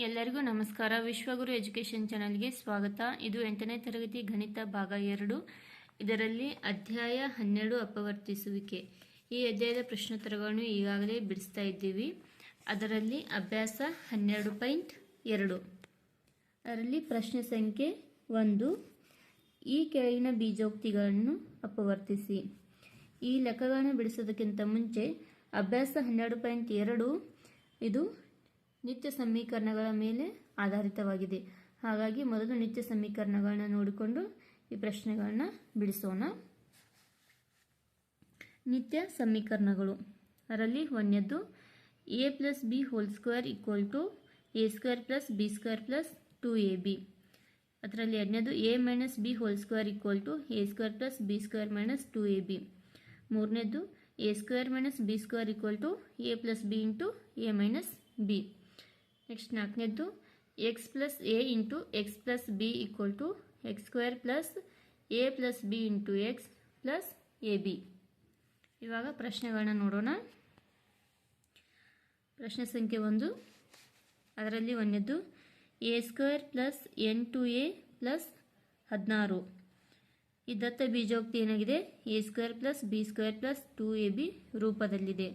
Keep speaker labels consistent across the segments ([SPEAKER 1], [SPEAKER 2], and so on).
[SPEAKER 1] ಎಲ್ಲರಿಗೂ ನಮಸ್ಕಾರ. ವಿಶ್ವಗುರು ಎಜುಕೇಷನ್ ಚಾನಲ್ಗೆ ಸ್ವಾಗತ. ಇದು ಎಂಟನೇ ತರಗತಿ ಗಣಿತ ಭಾಗ ಎರಡು. ಇದರಲ್ಲಿ ಅಧ್ಯಾಯ ಹನ್ನೆರಡು ಅಪವರ್ತಿಸುವಿಕೆ. ಈ ಅಧ್ಯಾಯದ ಪ್ರಶ್ನೋತ್ತರಗಳನ್ನು ಈಗಾಗಲೇ ಬಿಡಿಸ್ತಾ ಇದ್ದೀವಿ. ಅದರಲ್ಲಿ ಅಭ್ಯಾಸ ಹನ್ನೆರಡು ಪಾಯಿಂಟ್ ಎರಡು. ಅದರಲ್ಲಿ ಪ್ರಶ್ನೆ ಸಂಖ್ಯೆ ಒಂದು. ಈ ಕೆಳಗಿನ ಬೀಜೋಕ್ತಿಗಳನ್ನು ಅಪವರ್ತಿಸಿ. ಈ ಲೆಕ್ಕಗಳನ್ನು ಬಿಡಿಸೋದಕ್ಕಿಂತ ಮುಂಚೆ ಅಭ್ಯಾಸ ಹನ್ನೆರಡು ಪಾಯಿಂಟ್ ಎರಡು, ಇದು ನಿತ್ಯ ಸಮೀಕರಣಗಳ ಮೇಲೆ ಆಧಾರಿತವಾಗಿದೆ. ಹಾಗಾಗಿ ಮೊದಲು ನಿತ್ಯ ಸಮೀಕರಣಗಳನ್ನ ನೋಡಿಕೊಂಡು ಈ ಪ್ರಶ್ನೆಗಳನ್ನ ಬಿಡಿಸೋಣ. ನಿತ್ಯ ಸಮೀಕರಣಗಳು. ಅದರಲ್ಲಿ ಒಂದನೇದ್ದು A plus B whole square equal to A square plus B square plus two A B ಅದರಲ್ಲಿ ಎರಡನೇದು A minus B whole square equal to A square plus B square minus two A B ಮೂರನೇದು A square minus B square equal to A plus B into A minus B next ನಾಲ್ಕನೇದ್ದು X plus A into X plus B equal to X square plus A plus B into X plus A B ಇವಾಗ ಪ್ರಶ್ನೆಗಳನ್ನ ನೋಡೋಣ. ಪ್ರಶ್ನೆ ಸಂಖ್ಯೆ ಒಂದು. ಅದರಲ್ಲಿ ಒಂದನೇದು A square plus N two A plus ಹದಿನಾರು. ಈ ದತ್ತ ಬೀಜೋಕ್ತಿ ಏನಾಗಿದೆ? A square plus B square plus two A B ರೂಪದಲ್ಲಿದೆ.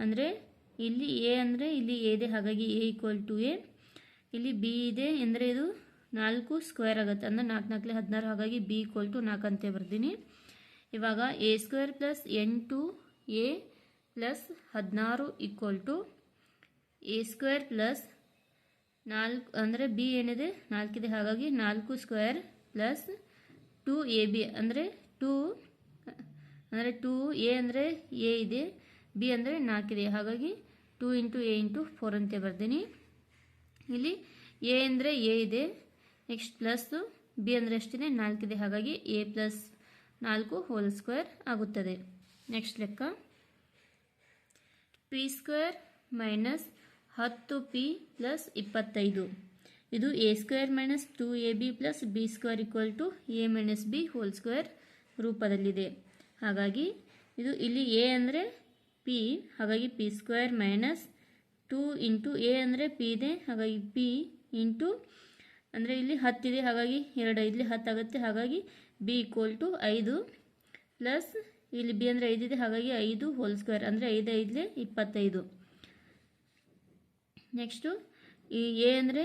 [SPEAKER 1] ಅಂದರೆ ಇಲ್ಲಿ ಎ ಅಂದರೆ ಇಲ್ಲಿ ಎ ಇದೆ, ಹಾಗಾಗಿ ಎ ಈಕ್ವಲ್ ಟು ಎ. ಇಲ್ಲಿ ಬಿ ಇದೆ ಅಂದರೆ ಇದು ನಾಲ್ಕು ಸ್ಕ್ವೇರ್ ಆಗುತ್ತೆ, ಅಂದರೆ ನಾಲ್ಕು ನಾಲ್ಕಲೆ ಹದಿನಾರು, ಹಾಗಾಗಿ ಬಿ ಈಕ್ವಲ್ ಟು ನಾಲ್ಕು ಅಂತ ಬರ್ತೀನಿ ಇವಾಗ ಎ ಸ್ಕ್ವೇರ್ ಪ್ಲಸ್ ಎಂಟು ಎ ಪ್ಲಸ್ ಹದಿನಾರು equal to A square plus ನಾಲ್ಕು, ಅಂದರೆ ಬಿ ಏನಿದೆ, ನಾಲ್ಕಿದೆ, ಹಾಗಾಗಿ ನಾಲ್ಕು square plus two A B, ಅಂದರೆ ಟೂ ಅಂದರೆ ಟೂ ಎ ಅಂದರೆ ಎ ಇದೆ, ಬಿ ಅಂದರೆ ನಾಲ್ಕಿದೆ, ಹಾಗಾಗಿ two into A into four ಅಂತ ಬರ್ತೀನಿ ಇಲ್ಲಿ ಎ ಅಂದರೆ ಎ ಇದೆ. ನೆಕ್ಸ್ಟ್ ಪ್ಲಸ್ಸು ಬಿ ಅಂದರೆ ಎಷ್ಟಿದೆ? ನಾಲ್ಕಿದೆ ಹಾಗಾಗಿ ಎ ಪ್ಲಸ್ ನಾಲ್ಕು ಹೋಲ್ ಸ್ಕ್ವೇರ್ ಆಗುತ್ತದೆ. ನೆಕ್ಸ್ಟ್ ಲೆಕ್ಕ. ಪಿ ಸ್ಕ್ವೇರ್ ಮೈನಸ್ ಹತ್ತು ಪಿ ಪ್ಲಸ್ ಇಪ್ಪತ್ತೈದು. ಇದು A square minus two A B plus B square equal to A minus B whole square ರೂಪದಲ್ಲಿದೆ. ಹಾಗಾಗಿ ಇದು ಇಲ್ಲಿ ಎ ಅಂದರೆ ಪಿ ಹಾಗಾಗಿ P square minus two into A ಅಂದರೆ ಪಿ ಇದೆ, ಹಾಗಾಗಿ ಪಿ ಇಂಟು ಅಂದರೆ ಇಲ್ಲಿ ಹತ್ತಿದೆ ಹಾಗಾಗಿ ಎರಡು, ಇಲ್ಲಿ ಹತ್ತಾಗುತ್ತೆ ಹಾಗಾಗಿ ಬಿ ಈಕ್ವಲ್ ಟು ಐದು ಪ್ಲಸ್ ಇಲ್ಲಿ ಬಿ ಅಂದರೆ ಐದಿದೆ ಹಾಗಾಗಿ ಐದು ಹೋಲ್ ಸ್ಕ್ವೇರ್ ಅಂದರೆ ಐದು, ಐದಲೇ ಇಪ್ಪತ್ತೈದು. ನೆಕ್ಸ್ಟು ಈ ಎ ಅಂದರೆ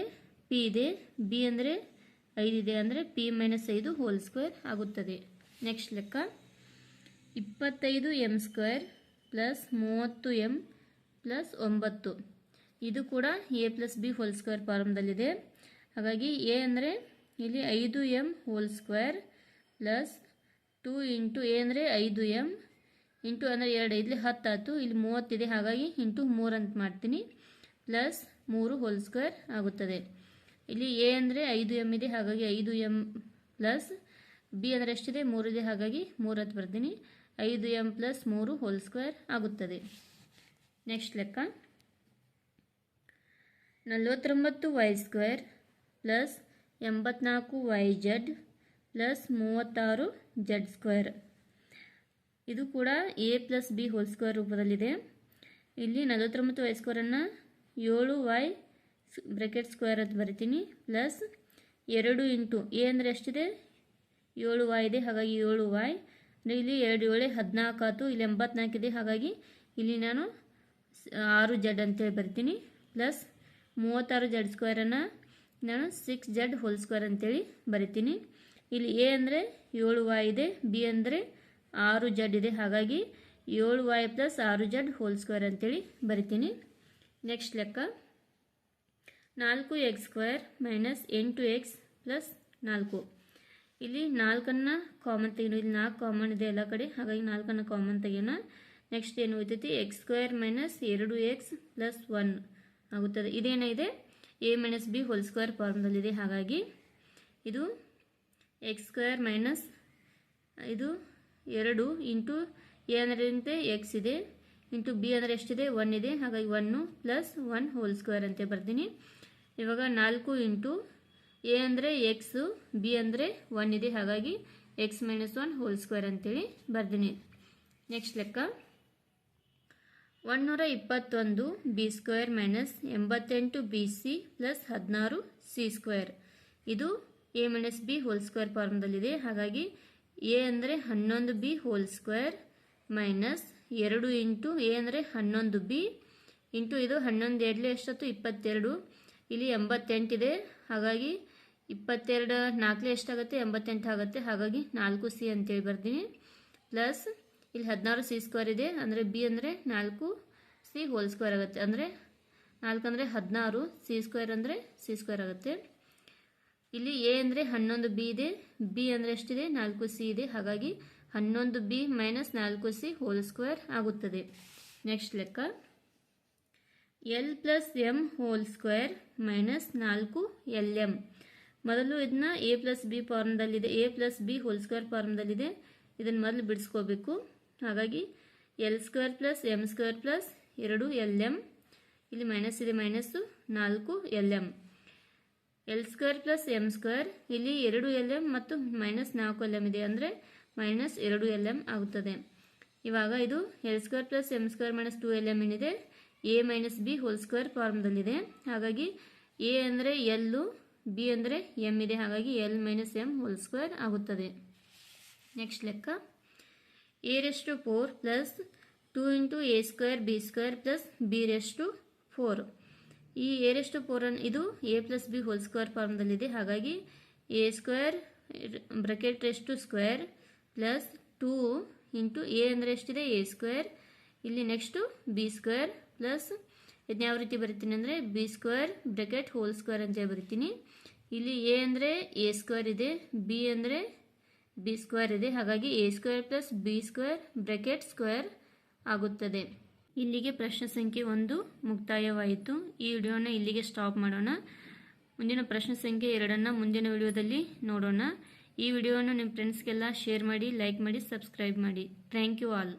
[SPEAKER 1] ಪಿ ಇದೆ ಬಿ ಅಂದರೆ ಐದಿದೆ ಅಂದರೆ ಪಿ ಮೈನಸ್ ಐದು ಹೋಲ್ ಸ್ಕ್ವೇರ್ ಆಗುತ್ತದೆ. ನೆಕ್ಸ್ಟ್ ಲೆಕ್ಕ, ಇಪ್ಪತ್ತೈದು ಎಂ ಸ್ಕ್ವೇರ್ ಪ್ಲಸ್ ಮೂವತ್ತು ಎಂ ಪ್ಲಸ್ ಒಂಬತ್ತು. ಇದು ಕೂಡ A plus B whole square ಫಾರ್ಮ್ದಲ್ಲಿದೆ ಹಾಗಾಗಿ ಎ ಅಂದರೆ ಇಲ್ಲಿ ಐದು M whole square plus two into A ಅಂದರೆ ಐದು ಎಂ ಇಂಟು ಅಂದರೆ ಎರಡು. ಇಲ್ಲಿ ಹತ್ತಾತು ಇಲ್ಲಿ ಮೂವತ್ತಿದೆ ಹಾಗಾಗಿ ಇಂಟು ಮೂರು ಅಂತ ಮಾಡ್ತೀನಿ. ಪ್ಲಸ್ ಮೂರು ಹೋಲ್ ಸ್ಕ್ವೇರ್ ಆಗುತ್ತದೆ. ಇಲ್ಲಿ ಎ ಅಂದರೆ ಐದು ಎಂ ಇದೆ. ಹಾಗಾಗಿ ಐದು ಎಂ ಪ್ಲಸ್ ಬಿ ಅಂದರೆ ಎಷ್ಟಿದೆ? ಮೂರಿದೆ ಹಾಗಾಗಿ ಮೂರು ಹತ್ತು ಬರ್ತೀನಿ. ಐದು ಎಂ ಪ್ಲಸ್ ಮೂರು ಹೋಲ್ ಸ್ಕ್ವೇರ್ ಆಗುತ್ತದೆ. ನೆಕ್ಸ್ಟ್ ಲೆಕ್ಕ. ನಲವತ್ತೊಂಬತ್ತು ವೈ ಸ್ಕ್ವೇರ್ ಪ್ಲಸ್ ಎಂಬತ್ನಾಲ್ಕು ವೈ ಜಡ್ ಪ್ಲಸ್ ಮೂವತ್ತಾರು ಜೆಡ್ ಸ್ಕ್ವೇರ್. ಇದು ಕೂಡ A plus B whole square ರೂಪದಲ್ಲಿದೆ. ಇಲ್ಲಿ ನಲವತ್ತೊಂಬತ್ತು ವೈ ಸ್ಕ್ವೇರನ್ನು ಏಳು ವೈ ಬ್ರೆಕೆಟ್ ಸ್ಕ್ವೇರ್ ಅಂತ ಬರಿತೀನಿ. ಪ್ಲಸ್ ಎರಡು ಇಂಟು ಎ ಅಂದರೆ ಎಷ್ಟಿದೆ? ಏಳು ವಾಯ್ ಇದೆ. ಹಾಗಾಗಿ ಏಳು ವೈ. ಇಲ್ಲಿ ಎರಡು ಏಳು ಹದಿನಾಲ್ಕು ಆಯ್ತು, ಇಲ್ಲಿ ಎಂಬತ್ನಾಲ್ಕು ಇದೆ. ಹಾಗಾಗಿ ಇಲ್ಲಿ ನಾನು ಆರು ಜಡ್ ಅಂತೇಳಿ ಬರ್ತೀನಿ. ಪ್ಲಸ್ ಮೂವತ್ತಾರು ಜಡ್ ಸ್ಕ್ವೇರನ್ನು ನಾನು ಸಿಕ್ಸ್ ಜಡ್ ಹೋಲ್ ಸ್ಕ್ವೇರ್ ಅಂತೇಳಿ ಬರಿತೀನಿ. ಇಲ್ಲಿ ಎ ಅಂದರೆ ಏಳು ವಾಯ್ ಇದೆ ಬಿ ಅಂದರೆ ಆರು ಜಡ್ ಇದೆ. ಹಾಗಾಗಿ ಏಳು ವಾಯ್ ಪ್ಲಸ್ ಆರು ಜಡ್ ಹೋಲ್ ಸ್ಕ್ವೇರ್ ಅಂತೇಳಿ ಬರಿತೀನಿ. ನೆಕ್ಸ್ಟ್ ಲೆಕ್ಕ. ನಾಲ್ಕು ಎಕ್ಸ್ ಸ್ಕ್ವೇರ್ ಮೈನಸ್ ಎಂಟು ಎಕ್ಸ್ ಪ್ಲಸ್ ನಾಲ್ಕು. ಇಲ್ಲಿ ನಾಲ್ಕನ್ನು ಕಾಮನ್ ತೆಗೆಯೋಣ. ಇಲ್ಲಿ ನಾಲ್ಕು ಕಾಮನ್ ಇದೆ ಎಲ್ಲ ಕಡೆ. ಹಾಗಾಗಿ ನಾಲ್ಕನ್ನು ಕಾಮನ್ ತೆಗೆಯೋಣ. ನೆಕ್ಸ್ಟ್ ಏನು ಹೋಗ್ತೈತಿ ಎಕ್ಸ್ ಸ್ಕ್ವೇರ್ ಮೈನಸ್ ಎರಡು ಎಕ್ಸ್ ಪ್ಲಸ್ ಒನ್ ಆಗುತ್ತದೆ. ಇದೇನಿದೆ a minus b whole square ಫಾರ್ಮ್ದಲ್ಲಿದೆ ಹಾಗಾಗಿ ಇದು ಎಕ್ಸ್ ಸ್ಕ್ವೇರ್ ಮೈನಸ್ ಇದು ಎರಡು ಇಂಟು ಎ ಅಂದರೆ ಎಕ್ಸ್ ಇದೆ. ಇಂಟು ಬಿ ಅಂದರೆ ಎಷ್ಟಿದೆ? ಒನ್ ಇದೆ. ಹಾಗಾಗಿ one plus one whole square ಅಂತ ಬರ್ತೀನಿ ಇವಾಗ ನಾಲ್ಕು ಇಂಟು ಎ ಅಂದರೆ ಎಕ್ಸು, ಬಿ ಅಂದರೆ ಒನ್ ಇದೆ. ಹಾಗಾಗಿ x minus one whole square ಅಂತೇಳಿ ಬರ್ದಿನಿ. ನೆಕ್ಸ್ಟ್ ಲೆಕ್ಕ. ಒನ್ನೂರ ಇಪ್ಪತ್ತೊಂದು ಬಿ ಸ್ಕ್ವೇರ್ ಮೈನಸ್ ಎಂಬತ್ತೆಂಟು ಬಿ ಸಿ ಪ್ಲಸ್ ಹದಿನಾರು ಸಿ ಸ್ಕ್ವೇರ್. ಇದು a minus b whole square ಫಾರ್ಮ್ದಲ್ಲಿದೆ. ಹಾಗಾಗಿ ಎ ಅಂದರೆ ಹನ್ನೊಂದು ಬಿ ಹೋಲ್ ಸ್ಕ್ವೇರ್ ಮೈನಸ್ ಎರಡು ಇಂಟು ಎ ಅಂದರೆ ಹನ್ನೊಂದು ಬಿ ಇಂಟು ಇದು ಹನ್ನೊಂದು ಎರಡಲೇ ಎಷ್ಟೊತ್ತು? ಇಪ್ಪತ್ತೆರಡು. ಇಲ್ಲಿ ಎಂಬತ್ತೆಂಟಿದೆ. ಹಾಗಾಗಿ ಇಪ್ಪತ್ತೆರಡು ನಾಲ್ಕಲೇ ಎಷ್ಟಾಗುತ್ತೆ? ಎಂಬತ್ತೆಂಟು ಆಗುತ್ತೆ. ಹಾಗಾಗಿ ನಾಲ್ಕು ಸಿ ಅಂತೇಳಿ ಬರ್ತೀನಿ. ಪ್ಲಸ್ ಇಲ್ಲಿ ಹದಿನಾರು ಸಿ ಸ್ಕ್ವೇರ್ ಇದೆ. ಅಂದರೆ ಬಿ ಅಂದರೆ ನಾಲ್ಕು ಸಿ ಹೋಲ್ ಸ್ಕ್ವೇರ್ ಆಗುತ್ತೆ. ಅಂದರೆ ನಾಲ್ಕು ಅಂದರೆ ಹದಿನಾರು ಸಿ ಸ್ಕ್ವೇರ್ ಅಂದರೆ ಸಿ ಸ್ಕ್ವೇರ್ ಆಗುತ್ತೆ. ಇಲ್ಲಿ ಎ ಅಂದರೆ ಹನ್ನೊಂದು ಬಿ ಇದೆ. ಬಿ ಅಂದರೆ ಎಷ್ಟಿದೆ? ನಾಲ್ಕು ಸಿ ಇದೆ. ಹಾಗಾಗಿ ಹನ್ನೊಂದು ಬಿ ಮೈನಸ್ ನಾಲ್ಕು ಸಿ ಹೋಲ್ ಸ್ಕ್ವೇರ್ ಆಗುತ್ತದೆ. ನೆಕ್ಸ್ಟ್ ಲೆಕ್ಕ. L plus m whole square minus ನಾಲ್ಕು ಎಲ್ ಎಂ ಮೊದಲು ಇದನ್ನ a plus b ಫಾರ್ಮ್ದಲ್ಲಿದೆ a plus b whole square ಫಾರ್ಮ್ದಲ್ಲಿದೆ ಇದನ್ನು ಮೊದಲು ಬಿಡಿಸ್ಕೋಬೇಕು. ಹಾಗಾಗಿ l square plus m square plus ಎರಡು ಎಲ್ ಎಂ ಇಲ್ಲಿ ಮೈನಸ್ ಇದೆ ಮೈನಸ್ಸು ನಾಲ್ಕು l m l square plus m square ಇಲ್ಲಿ ಎರಡು ಎಲ್ ಎಂ ಮತ್ತು ಮೈನಸ್ ನಾಲ್ಕು ಎಲ್ ಎಂ ಇದೆ. ಅಂದರೆ ಮೈನಸ್ ಎರಡು ಎಲ್ ಎಂ ಆಗುತ್ತದೆ. ಇವಾಗ ಇದು l square plus m square minus two l m ಏನಿದೆ? A minus b whole square ಫಾರ್ಮ್ದಲ್ಲಿದೆ ಹಾಗಾಗಿ ಎ ಅಂದರೆ ಎಲ್ಲು ಬಿ ಅಂದರೆ ಎಂ ಇದೆ, ಹಾಗಾಗಿ l minus m whole square ಆಗುತ್ತದೆ. ನೆಕ್ಸ್ಟ್ ಲೆಕ್ಕ. A raised to four plus two into a square b square plus b raised to four ಈ a rest four ಅನ್ ಇದು a plus b whole square ಫಾರ್ಮ್ದಲ್ಲಿದೆ ಹಾಗಾಗಿ a square bracket raised to square plus two into a ಅಂದರೆ ಎಷ್ಟಿದೆ? A square ಇಲ್ಲಿ next b square plus ಇದನ್ನ ಯಾವ ರೀತಿ ಬರಿತೀನಿ ಅಂದರೆ b square bracket whole square ಅಂತ ಬರಿತೀನಿ. ಇಲ್ಲಿ ಎ ಅಂದರೆ ಎ ಸ್ಕ್ವೇರ್ ಇದೆ, ಬಿ ಅಂದರೆ ಬಿ ಸ್ಕ್ವೇರ್ ಇದೆ. ಹಾಗಾಗಿ a square plus b square bracket square ಆಗುತ್ತದೆ. ಇಲ್ಲಿಗೆ ಪ್ರಶ್ನೆ ಸಂಖ್ಯೆ ಒಂದು ಮುಕ್ತಾಯವಾಯಿತು. ಈ ವಿಡಿಯೋನ ಇಲ್ಲಿಗೆ ಸ್ಟಾಪ್ ಮಾಡೋಣ. ಮುಂದಿನ ಪ್ರಶ್ನೆ ಸಂಖ್ಯೆ ಎರಡನ್ನು ಮುಂದಿನ ವಿಡಿಯೋದಲ್ಲಿ ನೋಡೋಣ. ಈ ವಿಡಿಯೋವನ್ನು ನಿಮ್ಮ ಫ್ರೆಂಡ್ಸ್ಗೆಲ್ಲ ಶೇರ್ ಮಾಡಿ ಲೈಕ್ ಮಾಡಿ ಸಬ್ಸ್ಕ್ರೈಬ್ ಮಾಡಿ. Thank you all